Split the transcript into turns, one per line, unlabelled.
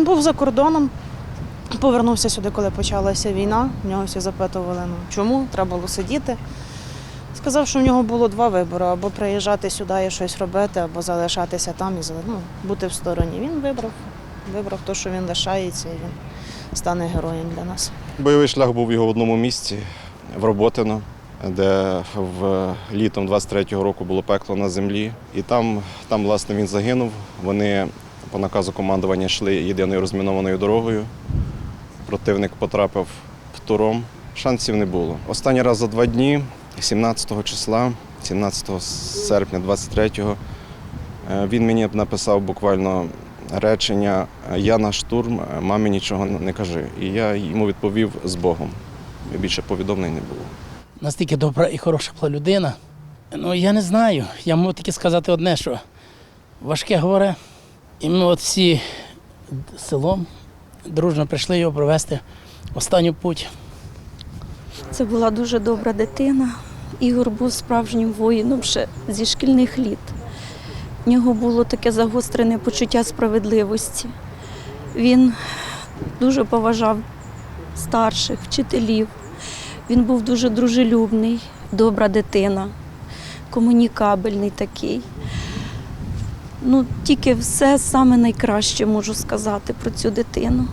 Він був за кордоном, повернувся сюди, коли почалася війна. В нього всі запитували, ну чому треба було сидіти. Сказав, що в нього було два вибори: або приїжджати сюди і щось робити, або залишатися там і ну, бути в стороні. Він вибрав, вибрав те, що він лишається, і він стане героєм для нас.
Бойовий шлях був його в одному місці в Роботино, де в літом 23-го року було пекло на землі. І там, там, власне, він загинув. Вони по наказу командування йшли єдиною розмінованою дорогою. Противник потрапив в туром. Шансів не було. Останній раз за два дні, 17 числа, 17 серпня 23-го, е, він мені написав буквально речення Я на штурм, мамі нічого не кажи. І я йому відповів з Богом. Більше повідомлень не було.
настільки добра і хороша була людина. Ну, я не знаю. Я можу тільки сказати одне, що важке горе. І ми от всі селом дружно прийшли його провести останню путь.
Це була дуже добра дитина. Ігор був справжнім воїном ще зі шкільних літ. В нього було таке загострене почуття справедливості. Він дуже поважав старших, вчителів. Він був дуже дружелюбний, добра дитина, комунікабельний такий. Ну, тільки все саме найкраще можу сказати про цю дитину.